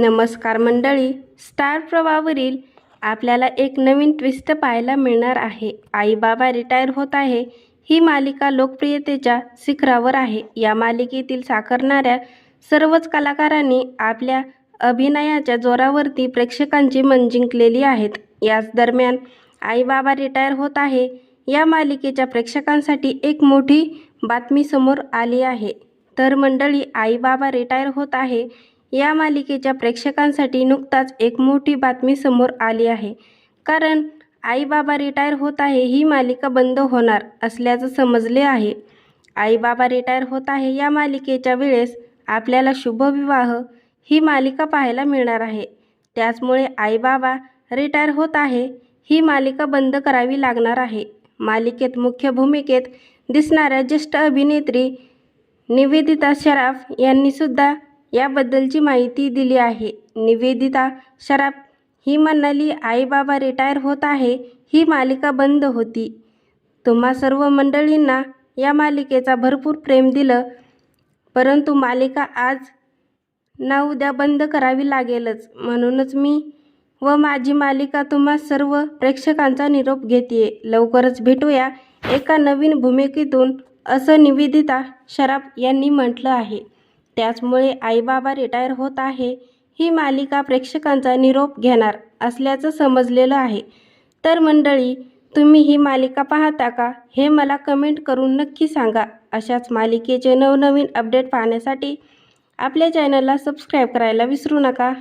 नमस्कार मंडळी स्टार प्रवावरील आपल्याला एक नवीन ट्विस्ट पाहायला मिळणार आहे. आई बाबा रिटायर होत आहे. ही मालिका लोकप्रियतेच्या शिखरावर आहे. या मालिकेतील साकारणाऱ्या सर्वच कलाकारांनी आपल्या अभिनयाच्या जोरावरती प्रेक्षकांची मन जिंकलेली आहेत. याच दरम्यान आई बाबा रिटायर होत आहे. या मालिकेच्या प्रेक्षकांसाठी एक मोठी बातमी समोर आली आहे. तर मंडळी आई बाबा रिटायर होत आहे. या मालिकेच्या प्रेक्षकांसाठी नुकताच एक मोठी बातमी समोर आली आहे. कारण आई बाबा रिटायर होत आहे ही मालिका बंद होणार असल्याचं समजले आहे. आई बाबा रिटायर होत आहे या मालिकेच्या वेळेस आपल्याला शुभविवाह ही मालिका पाहायला मिळणार आहे. त्याचमुळे आई बाबा रिटायर होत आहे ही मालिका बंद करावी लागणार आहे. मालिकेत मुख्य भूमिकेत दिसणाऱ्या ज्येष्ठ अभिनेत्री निवेदिता शराफ यांनीसुद्धा याबद्दलची माहिती दिली आहे. निवेदिता शराफ ही म्हणाली आई बाबा रिटायर होत आहे ही मालिका बंद होती. तुम्हा सर्व मंडळींना या मालिकेचा भरपूर प्रेम दिलं परंतु मालिका आज ना उद्या बंद करावी लागेलच. म्हणूनच मी व माझी मालिका तुम्हा सर्व प्रेक्षकांचा निरोप घेते लवकरच भेटूया एका नवीन भूमिकेतून असं निवेदिता शराफ यांनी म्हटलं आहे. त्याचमुळे आई बाबा रिटायर होत आहे ही मालिका प्रेक्षकांचा निरोप घेणार असल्याचं समजलेलं आहे. तर मंडळी तुम्ही ही मालिका पाहता का? हे मला कमेंट करून नक्की सांगा. अशाच मालिकेचे नवनवीन अपडेट पाहण्यासाठी आपल्या चॅनलला सबस्क्राईब करायला विसरू नका.